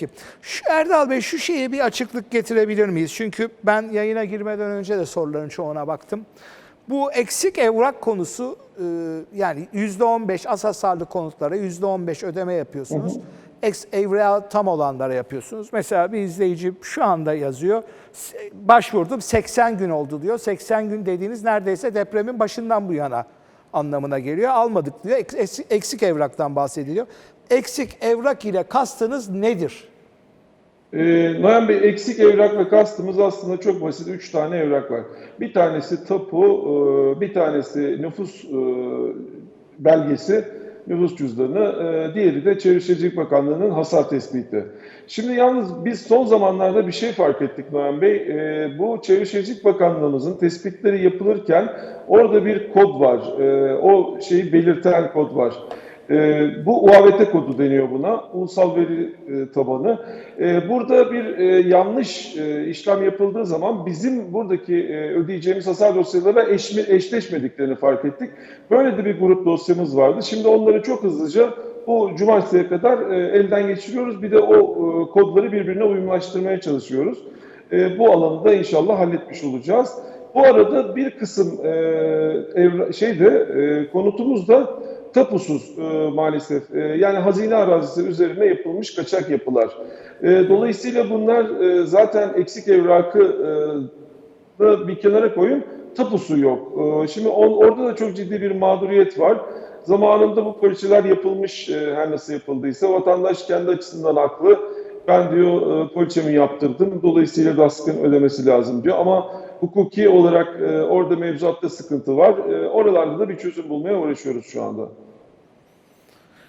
Peki. Şu Erdal Bey şu şeye bir açıklık getirebilir miyiz? Çünkü ben yayına girmeden önce de soruların çoğuna baktım. Bu eksik evrak konusu e, yani %15 asasarlı konutlara %15 ödeme yapıyorsunuz. Eks evrağı tam olanlara yapıyorsunuz. Mesela bir izleyici şu anda yazıyor. "S- Başvurdum 80 gün oldu diyor. 80 gün dediğiniz neredeyse depremin başından bu yana anlamına geliyor. Almadık diyor. Eks- Eksik evraktan bahsediliyor. Eksik evrak ile kastınız nedir? Ee, Noyan Bey eksik evrak ve kastımız aslında çok basit. Üç tane evrak var. Bir tanesi tapu, e, bir tanesi nüfus e, belgesi, nüfus cüzdanı, e, diğeri de Çevre Şehircilik Bakanlığı'nın hasar tespiti. Şimdi yalnız biz son zamanlarda bir şey fark ettik Noyan Bey. E, Bu Çevre Şehircilik Bakanlığımızın tespitleri yapılırken orada bir kod var. E, O şeyi belirten kod var. E, bu UAVT kodu deniyor buna. Ulusal Veri e, Tabanı. E, burada bir e, yanlış e, işlem yapıldığı zaman bizim buradaki e, ödeyeceğimiz hasar dosyalarıyla eşmi- eşleşmediklerini fark ettik. Böyle de bir grup dosyamız vardı. Şimdi onları çok hızlıca bu cumartesiye kadar e, elden geçiriyoruz. Bir de o e, kodları birbirine uyumlaştırmaya çalışıyoruz. E, bu alanı da inşallah halletmiş olacağız. Bu arada bir kısım e, evra, şeyde e, konutumuz tapusuz e, maalesef. E, yani hazine arazisi üzerine yapılmış kaçak yapılar. E, dolayısıyla bunlar e, zaten eksik evrakı e, bir kenara koyun. Tapusu yok. E, şimdi on, orada da çok ciddi bir mağduriyet var. Zamanında bu poliçeler yapılmış e, her nasıl yapıldıysa vatandaş kendi açısından haklı. Ben diyor e, poliçemi yaptırdım. Dolayısıyla DASK'ın ödemesi lazım diyor. Ama hukuki olarak e, orada mevzuatta sıkıntı var. E, oralarda da bir çözüm bulmaya uğraşıyoruz şu anda.